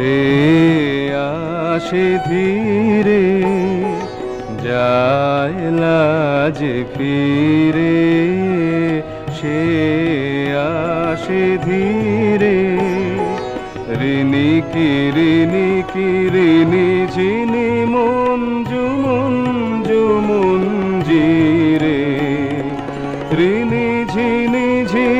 সে আসে ধীরে, যায় লাজে ফিরে। সে আসে ধীরে ঋণী কি ঋণী কি ঋণী ঝিনি মঞ্জু মঞ্জু মঞ্জিরে ঋণী ঝিনি ঝিনি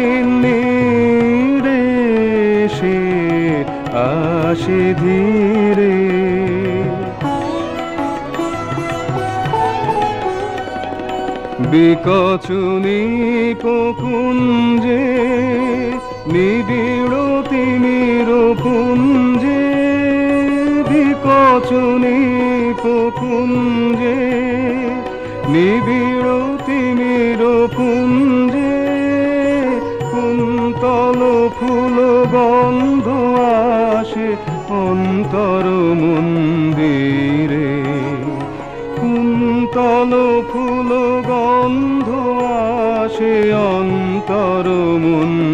আসে ধীরে। বিকচুনি কুঞ্জে নিবিড় তিমির পুঞ্জে বিকচুনি কুঞ্জে নিবিড় তিমির পুঞ্জে কুন্তল ফুল আসে অন্তর মন্দিরে। কুন্তল ফুল গন্ধ আসে অন্তর মন্দিরে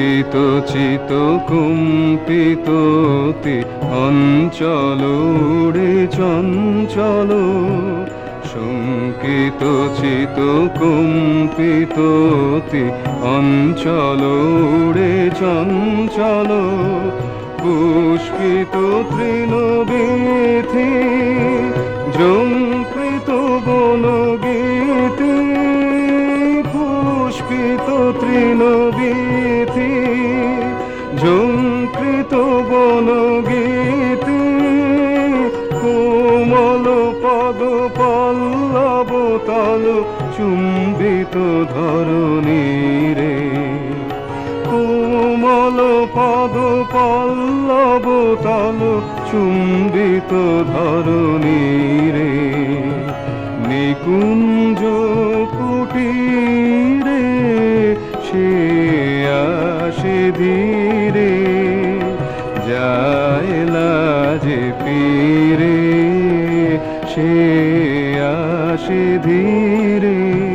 শঙ্কিত চিত কুম্পিত অঞ্চল উড়ে চঞ্চল। শঙ্কিত চিত কুম্পিত অঞ্চল উড়ে চঞ্চল। পুষ্পিত তৃণবেথে পুষ্পিত তৃণবীথি ঝঙ্কৃত বনগীতে, কোমল পদ পল্লব তল চুম্বিত ধরণী রে কোমল পদ পল্লব তল চুম্বিত ধরণী রে নিকুঞ্জ আকাশে ধীরে যায় যে পীরে সে আসে ধীরে।